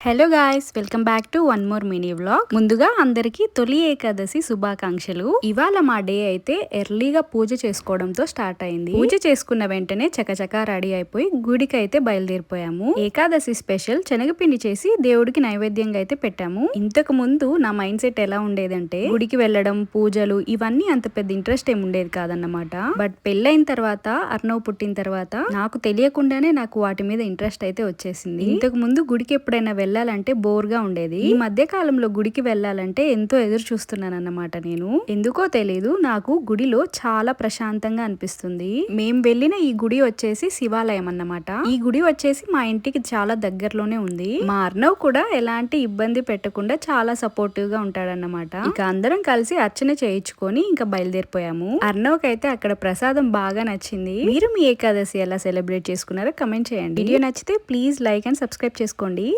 Hello guys welcome back to one more mini vlog ముందుగా అందరికి తొలి ఏకాదశి శుభాకాంక్షలు. ఇవాళ మా డే అయితే ఎర్లీగా పూజ చేసుకోవడంతో స్టార్ట్ అయింది. పూజ చేసుకున్న వెంటనే చకచకా రెడీ అయిపోయి గుడికి అయితే బయలుదేరిపోయాము. ఏకాదశి స్పెషల్ శనగపిండి చేసి దేవుడికి నైవేద్యంగా అయితే పెట్టాము. ఇంతకు ముందు నా మైండ్ సెట్ ఎలా ఉండేదంటే గుడికి వెళ్ళడం పూజలు ఇవన్నీ అంత పెద్ద ఇంట్రెస్ట్ ఏమి ఉండేది కాదన్నమాట. బట్ పెళ్ళైన తర్వాత అర్ణవ్ పుట్టిన తర్వాత నాకు తెలియకుండానే నాకు వాటి మీద ఇంట్రెస్ట్ అయితే వచ్చేసింది. ఇంతకు ముందు గుడికి ఎప్పుడైనా వెళ్ళాలంటే బోర్గా ఉండేది. ఈ మధ్య కాలంలో గుడికి వెళ్ళాలంటే ఎంతో ఎదురు చూస్తున్నాను అన్నమాట నేను. ఎందుకో తెలియదు నాకు గుడిలో చాలా ప్రశాంతంగా అనిపిస్తుంది. మేం వెళ్ళిన ఈ గుడి వచ్చేసి శివాలయం అన్నమాట. ఈ గుడి వచ్చేసి మా ఇంటికి చాలా దగ్గరలోనే ఉంది. మా అర్ణవ్ కూడా ఎలాంటి ఇబ్బంది పెట్టకుండా చాలా సపోర్టివ్గా ఉంటాడన్నమాట. ఇక అందరం కలిసి అర్చన చేయించుకొని ఇంకా బయలుదేరిపోయాము. అర్ణవ్ అయితే అక్కడ ప్రసాదం బాగా నచ్చింది. మీరు మీ ఏకాదశి ఎలా సెలబ్రేట్ చేసుకున్నారో కమెంట్ చేయండి. వీడియో నచ్చితే ప్లీజ్ లైక్ అండ్ సబ్స్క్రైబ్ చేసుకోండి.